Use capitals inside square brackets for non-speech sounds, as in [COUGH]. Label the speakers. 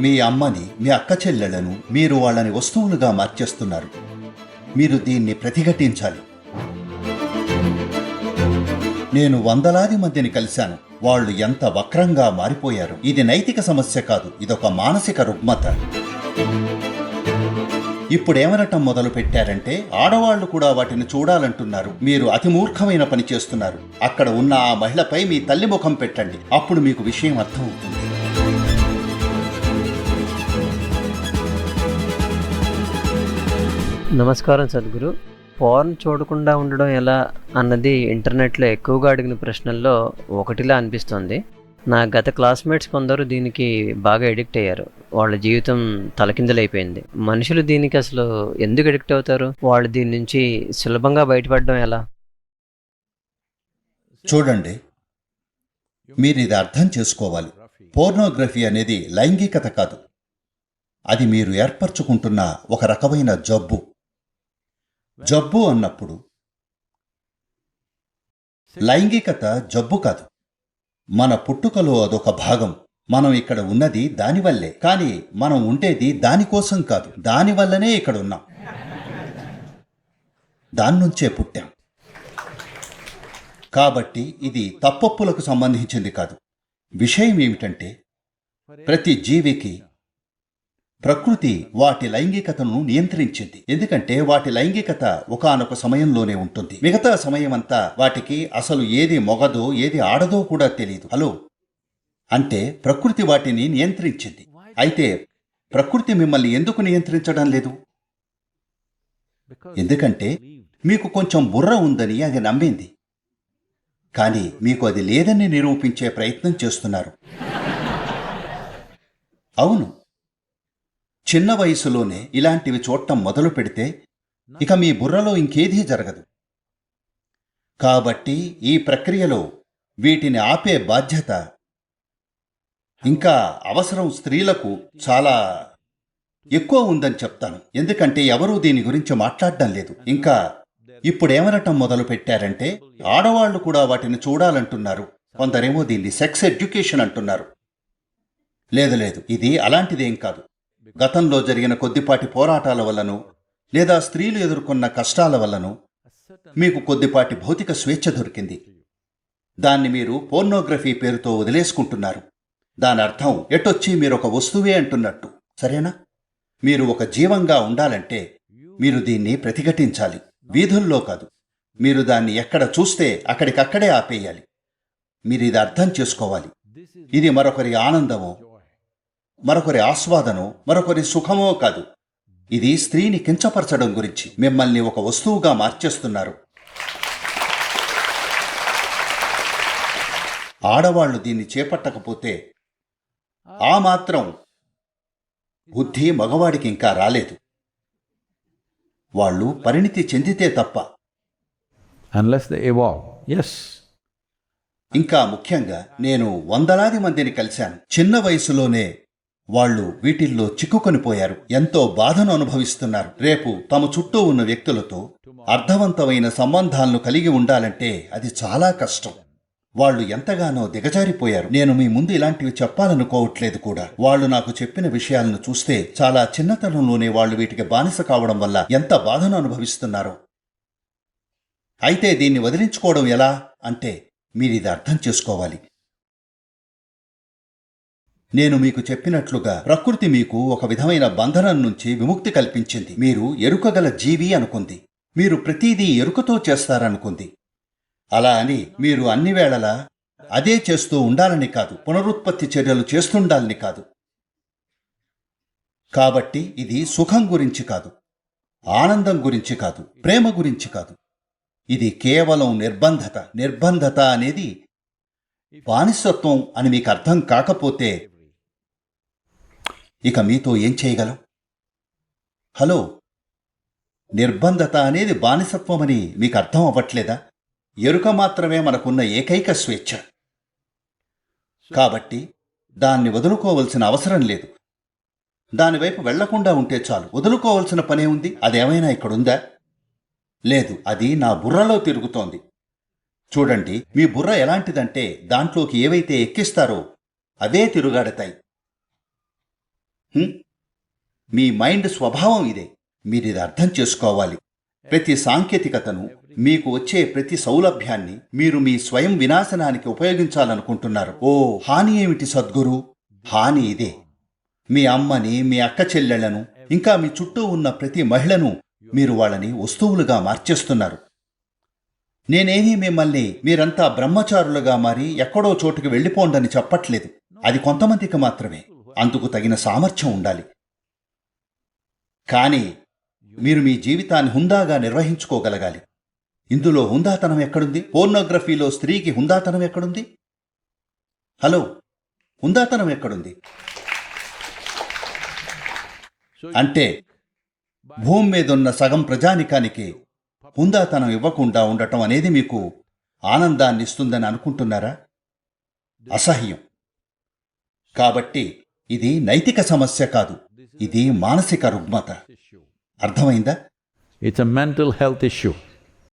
Speaker 1: మీ అమ్మని మీ అక్క చెల్లెళ్ళను మీరు వాళ్ళని వస్తువులుగా మార్చేస్తున్నారు. మీరు దీన్ని ప్రతిఘటించాలి. నేను వందలాది మందిని కలిశాను. వాళ్ళు ఎంత వక్రంగా మారిపోయారు. ఇది నైతిక సమస్య కాదు. ఇదొక మానసిక రుగ్మత. ఇప్పుడేమనటం మొదలు పెట్టారంటే ఆడవాళ్ళు కూడా వాటిని చూడాలంటున్నారు. మీరు అతి మూర్ఖమైన పని చేస్తున్నారు. అక్కడ ఉన్న ఆ మహిళపై మీ తల్లి ముఖం పెట్టండి. అప్పుడు మీకు విషయం అర్థమవుతుంది.
Speaker 2: నమస్కారం సద్గురు. పోర్న్ చూడకుండా ఉండడం ఎలా అన్నది ఇంటర్నెట్లో ఎక్కువగా అడిగిన ప్రశ్నల్లో ఒకటిలా అనిపిస్తుంది. నా గత క్లాస్మేట్స్ కొందరు దీనికి బాగా ఎడిక్ట్ అయ్యారు. వాళ్ళ జీవితం తలకిందలైపోయింది. మనుషులు దీనికి అసలు ఎందుకు ఎడిక్ట్ అవుతారు? వాళ్ళు దీని నుంచి సులభంగా బయటపడడం ఎలా?
Speaker 1: చూడండి. మీరు ఇది అర్థం చేసుకోవాలి. పోర్నోగ్రఫీ అనేది లైంగికత కాదు. అది మీరు ఏర్పరచుకుంటున్న ఒక రకమైన జబ్బు. జబ్బు అన్నప్పుడు. లైంగికత జబ్బు కాదు. మన పుట్టుకలో అదొక భాగం. మనం ఇక్కడ ఉన్నది దానివల్లే కానీ మనం ఉండేది దానికోసం కాదు. దానివల్లనే ఇక్కడ ఉన్నాం. దాని నుంచే పుట్టాం. కాబట్టి ఇది తప్పప్పులకు సంబంధించింది కాదు. విషయం ఏమిటంటే ప్రతి జీవికి ప్రకృతి వాటి లైంగికతను నియంత్రించింది. ఎందుకంటే వాటి లైంగికత ఒకానొక సమయంలోనే ఉంటుంది. మిగతా సమయమంతా వాటికి అసలు ఏది మొగదో ఏది ఆడదో కూడా తెలియదు హలో? అంటే ప్రకృతి వాటిని నియంత్రించింది. అయితే ప్రకృతి మిమ్మల్ని ఎందుకు నియంత్రించడం లేదు? ఎందుకంటే మీకు కొంచెం బుర్ర ఉందని అది నమ్మింది. కానీ మీకు అది లేదని నిరూపించే ప్రయత్నం చేస్తున్నారు. [LAUGHS] అవును. చిన్న వయసులోనే ఇలాంటివి చూడటం మొదలు పెడితే ఇక మీ బుర్రలో ఇంకేదీ జరగదు. కాబట్టి ఈ ప్రక్రియలో వీటిని ఆపే బాధ్యత ఇంకా అవసరం స్త్రీలకు చాలా ఎక్కువ ఉందని చెప్తాను. ఎందుకంటే ఎవరూ దీని గురించి మాట్లాడడం లేదు. ఇంకా ఇప్పుడేమనటం మొదలు పెట్టారంటే ఆడవాళ్ళు కూడా వాటిని చూడాలంటున్నారు. కొందరేమో దీన్ని సెక్స్ ఎడ్యుకేషన్ అంటున్నారు. లేదు లేదు ఇది అలాంటిదేం కాదు. గతంలో జరిగిన కొద్దిపాటి పోరాటాల వల్లనో లేదా స్త్రీలు ఎదుర్కొన్న కష్టాల వల్లనో మీకు కొద్దిపాటి భౌతిక స్వేచ్ఛ దొరికింది. దాన్ని మీరు పోర్నోగ్రఫీ పేరుతో వదిలేసుకుంటున్నారు. దాని అర్థం ఎటొచ్చి మీరు ఒక వస్తువే అంటున్నట్టు సరేనా? మీరు ఒక జీవంగా ఉండాలంటే మీరు దీన్ని ప్రతిఘటించాలి వీధుల్లో కాదు. మీరు దాన్ని ఎక్కడ చూస్తే అక్కడికక్కడే ఆపేయాలి. మీరు ఇది అర్థం చేసుకోవాలి. ఇది మరొకరి ఆనందమో మరొకరి ఆస్వాదనో మరొకరి సుఖమో కాదు. ఇది స్త్రీని కించపరచడం గురించి మిమ్మల్ని ఒక వస్తువుగా మార్చేస్తున్నారు. ఆడవాళ్ళు దీన్ని చేపట్టకపోతే ఆ మాత్రం బుద్ధి మగవాడికి ఇంకా రాలేదు. వాళ్ళు పరిణితి చెందితే తప్ప.
Speaker 3: Evolve. Yes.
Speaker 1: ఇంకా ముఖ్యంగా నేను వందలాది మందిని కలిశాను. చిన్న వయసులోనే వాళ్ళు వీటిల్లో చిక్కుకొనిపోయారు ఎంతో బాధను అనుభవిస్తున్నారు. రేపు తమ చుట్టూ ఉన్న వ్యక్తులతో అర్థవంతమైన సంబంధాలను కలిగి ఉండాలంటే అది చాలా కష్టం. వాళ్ళు ఎంతగానో దిగజారిపోయారు. నేను మీ ముందు ఇలాంటివి చెప్పాలనుకోవట్లేదు కూడా. వాళ్ళు నాకు చెప్పిన విషయాలను చూస్తే చాలా చిన్నతనంలోనే వాళ్ళు వీటికి బానిస కావడం వల్ల ఎంత బాధను అనుభవిస్తున్నారో. అయితే దీన్ని వదిలించుకోవడం ఎలా? అంటే మీరు ఇది అర్థం చేసుకోవాలి. నేను మీకు చెప్పినట్లుగా ప్రకృతి మీకు ఒక విధమైన బంధనం నుంచి విముక్తి కల్పించింది. మీరు ఎరుకగల జీవి అనుకుంది. మీరు ప్రతిదీ ఎరుకతో చేస్తారనుకుంది. అలా అని మీరు అన్ని వేళలా అదే చేస్తూ ఉండాలని కాదు పునరుత్పత్తి చర్యలు చేస్తుండాలని కాదు. కాబట్టి ఇది సుఖం గురించి కాదు ఆనందం గురించి కాదు ప్రేమ గురించి కాదు. ఇది కేవలం నిర్బంధత. నిర్బంధత అనేది బానిసత్వం అని మీకు అర్థం కాకపోతే ఇక మీతో ఏం చేయగలం? హలో నిర్బంధత అనేది బానిసత్వం అని మీకు అర్థం అవ్వట్లేదా? ఎరుక మాత్రమే మనకున్న ఏకైక స్వేచ్ఛ. కాబట్టి దాన్ని వదులుకోవలసిన అవసరం లేదు. దానివైపు వెళ్ళకుండా ఉంటే చాలు. వదులుకోవలసిన పనే ఉంది. అదేమైనా ఇక్కడుందా? లేదు అది నా బుర్రలో తిరుగుతోంది. చూడండి మీ బుర్ర ఎలాంటిదంటే దాంట్లోకి ఏవైతే ఎక్కిస్తారో అవే తిరుగాడతాయి. మీ మైండ్ స్వభావం ఇదే. మీరు ఇది అర్థం చేసుకోవాలి. ప్రతి సాంకేతికతను మీకు వచ్చే ప్రతి సౌలభ్యాన్ని మీరు మీ స్వయం వినాశనానికి ఉపయోగించాలనుకుంటున్నారు. ఓ హాని ఏమిటి సద్గురు? హాని ఇదే. మీ అమ్మని మీ అక్క చెల్లెళ్ళను ఇంకా మీ చుట్టూ ఉన్న ప్రతి మహిళను మీరు వాళ్ళని వస్తువులుగా మార్చేస్తున్నారు. నేనేమీ మిమ్మల్ని మీరంతా బ్రహ్మచారులుగా మారి ఎక్కడో చోటుకు వెళ్ళిపోండని చెప్పట్లేదు. అది కొంతమందికి మాత్రమే. అందుకు తగిన సామర్థ్యం ఉండాలి. కానీ మీరు మీ జీవితాన్ని హుందాగా నిర్వహించుకోగలగాలి. ఇందులో హుందాతనం ఎక్కడుంది? పోర్నోగ్రఫీలో స్త్రీకి హుందాతనం ఎక్కడుంది? హలో హుందాతనం ఎక్కడుంది? అంటే భూమి మీద ఉన్న సగం ప్రజానికానికి హుందాతనం ఇవ్వకుండా ఉండటం అనేది మీకు ఆనందాన్ని ఇస్తుందని అనుకుంటున్నారా? అసహ్యం. కాబట్టి ఇది నైతిక సమస్య కాదు. ఇది మానసిక రుగ్మత. అర్థమైందా?
Speaker 3: It's a mental health issue